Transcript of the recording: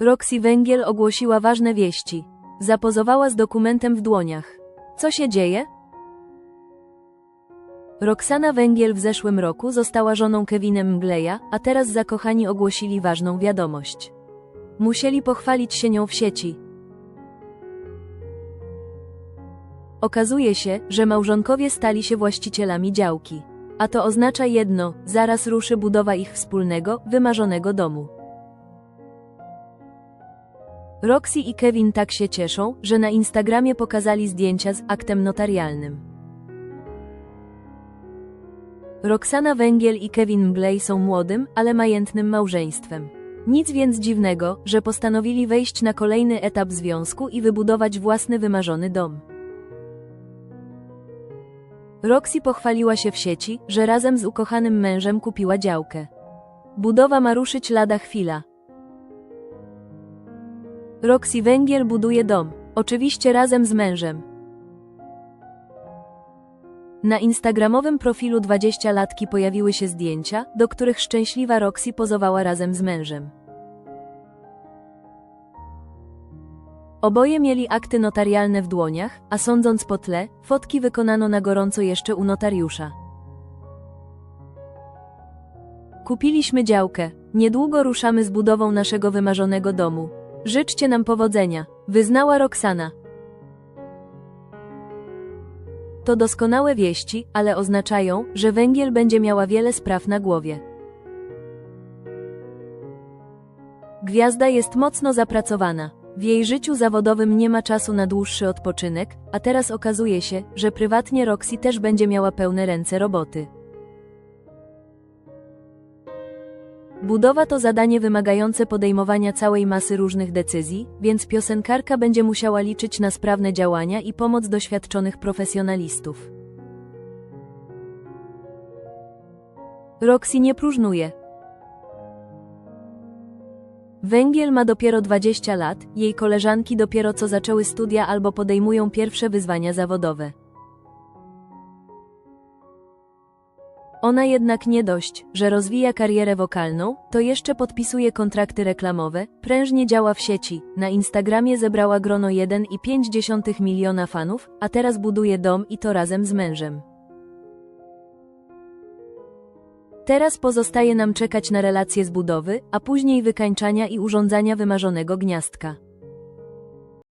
Roxy Węgiel ogłosiła ważne wieści. Zapozowała z dokumentem w dłoniach. Co się dzieje? Roxana Węgiel w zeszłym roku została żoną Kevinem Mgleja, a teraz zakochani ogłosili ważną wiadomość. Musieli pochwalić się nią w sieci. Okazuje się, że małżonkowie stali się właścicielami działki. A to oznacza jedno, zaraz ruszy budowa ich wspólnego, wymarzonego domu. Roxy i Kevin tak się cieszą, że na Instagramie pokazali zdjęcia z aktem notarialnym. Roxana Węgiel i Kevin Mglej są młodym, ale majętnym małżeństwem. Nic więc dziwnego, że postanowili wejść na kolejny etap związku i wybudować własny wymarzony dom. Roxy pochwaliła się w sieci, że razem z ukochanym mężem kupiła działkę. Budowa ma ruszyć lada chwila. Roxy Węgiel buduje dom. Oczywiście razem z mężem. Na instagramowym profilu 20-latki pojawiły się zdjęcia, do których szczęśliwa Roxy pozowała razem z mężem. Oboje mieli akty notarialne w dłoniach, a sądząc po tle, fotki wykonano na gorąco jeszcze u notariusza. Kupiliśmy działkę. Niedługo ruszamy z budową naszego wymarzonego domu. Życzcie nam powodzenia, wyznała Roxana. To doskonałe wieści, ale oznaczają, że węgiel będzie miała wiele spraw na głowie. Gwiazda jest mocno zapracowana. W jej życiu zawodowym nie ma czasu na dłuższy odpoczynek, a teraz okazuje się, że prywatnie Roxy też będzie miała pełne ręce roboty. Budowa to zadanie wymagające podejmowania całej masy różnych decyzji, więc piosenkarka będzie musiała liczyć na sprawne działania i pomoc doświadczonych profesjonalistów. Roxy nie próżnuje. Węgiel ma dopiero 20 lat, jej koleżanki dopiero co zaczęły studia albo podejmują pierwsze wyzwania zawodowe. Ona jednak nie dość, że rozwija karierę wokalną, to jeszcze podpisuje kontrakty reklamowe, prężnie działa w sieci, na Instagramie zebrała grono 1,5 miliona fanów, a teraz buduje dom i to razem z mężem. Teraz pozostaje nam czekać na relacje z budowy, a później wykańczania i urządzania wymarzonego gniazdka.